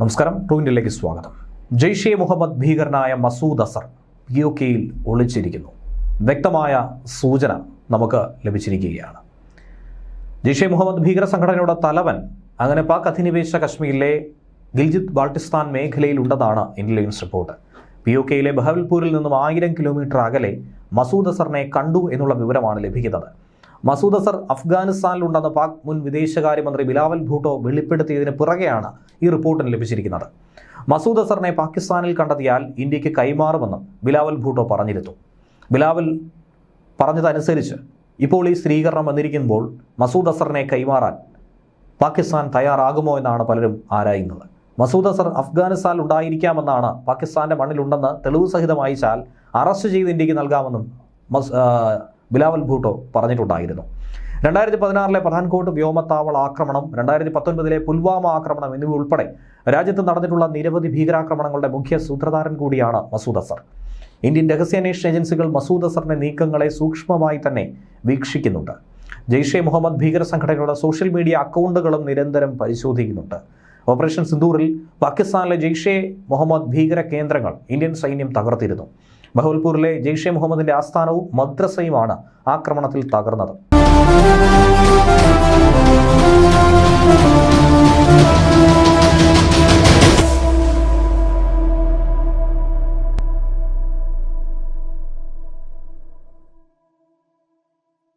നമസ്കാരം. ട്രൂ സ്വാഗതം. ജെയ്ഷെ മുഹമ്മദ് ഭീകരനായ മസൂദ് അസർ ഒ കെയിൽ ഒളിച്ചിരിക്കുന്നു. വ്യക്തമായ സൂചന നമുക്ക് ലഭിച്ചിരിക്കുകയാണ്. ജെയ്ഷെ മുഹമ്മദ് ഭീകര സംഘടനയുടെ തലവൻ അങ്ങനെ പാക് അധിനിവേശ കശ്മീരിലെ ഗിൽജിത് ബാൾട്ടിസ്ഥാൻ മേഖലയിൽ ഉണ്ടെന്നാണ് ഇന്റലിജൻസ് റിപ്പോർട്ട്. പി ഒ കെയിലെ ബഹവൽപൂരിൽ നിന്നും ആയിരം കിലോമീറ്റർ അകലെ മസൂദ് അസറിനെ കണ്ടു എന്നുള്ള വിവരമാണ് ലഭിക്കുന്നത്. മസൂദ് അസർ അഫ്ഗാനിസ്ഥാനിലുണ്ടെന്ന് പാക് മുൻ വിദേശകാര്യമന്ത്രി ബിലാവൽ ഭൂട്ടോ വെളിപ്പെടുത്തിയതിന് പിറകെയാണ് ഈ റിപ്പോർട്ടിന് ലഭിച്ചിരിക്കുന്നത്. മസൂദ് അസറിനെ പാകിസ്ഥാനിൽ കണ്ടെത്തിയാൽ ഇന്ത്യയ്ക്ക് കൈമാറുമെന്ന് ബിലാവൽ ഭൂട്ടോ പറഞ്ഞിരുന്നു. ബിലാവൽ പറഞ്ഞതനുസരിച്ച് ഇപ്പോൾ ഈ സ്ഥിരീകരണം വന്നിരിക്കുമ്പോൾ മസൂദ് അസറിനെ കൈമാറാൻ പാകിസ്ഥാൻ തയ്യാറാകുമോ എന്നാണ് പലരും ആരായുന്നത്. മസൂദ് അസർ അഫ്ഗാനിസ്ഥാനിൽ ഉണ്ടായിരിക്കാമെന്നാണ് പാകിസ്ഥാന്റെ മണ്ണിലുണ്ടെന്ന് തെളിവ് സഹിതം അയച്ചാൽ അറസ്റ്റ് ചെയ്ത് ഇന്ത്യയ്ക്ക് നൽകാമെന്നും ബിലാവൽ ഭൂട്ടോ പറഞ്ഞിട്ടുണ്ടായിരുന്നു. രണ്ടായിരത്തി പതിനാറിലെ പഠാൻകോട്ട് വ്യോമത്താവള ആക്രമണം രണ്ടായിരത്തി പത്തൊൻപതിലെ പുൽവാമ ആക്രമണം എന്നിവ ഉൾപ്പെടെ രാജ്യത്ത് നടന്നിട്ടുള്ള നിരവധി ഭീകരാക്രമണങ്ങളുടെ മുഖ്യ സൂത്രധാരൻ കൂടിയാണ് മസൂദ് അസർ. ഇന്ത്യൻ രഹസ്യാന്വേഷണ ഏജൻസികൾ മസൂദ് അസറിന്റെ നീക്കങ്ങളെ സൂക്ഷ്മമായി തന്നെ വീക്ഷിക്കുന്നുണ്ട്. ജെയ്ഷെ മുഹമ്മദ് ഭീകര സംഘടനയുടെ സോഷ്യൽ മീഡിയ അക്കൗണ്ടുകളും നിരന്തരം പരിശോധിക്കുന്നുണ്ട്. ഓപ്പറേഷൻ സിന്ദൂറിൽ പാകിസ്ഥാനിലെ ജെയ്ഷെ മുഹമ്മദ് ഭീകര കേന്ദ്രങ്ങൾ ഇന്ത്യൻ സൈന്യം തകർത്തിരുന്നു. ബഹവൽപൂരിലെ ജെയ്ഷെ മുഹമ്മദിന്റെ ആസ്ഥാനവും മദ്രസയുമാണ് ആക്രമണത്തിൽ തകർന്നത്.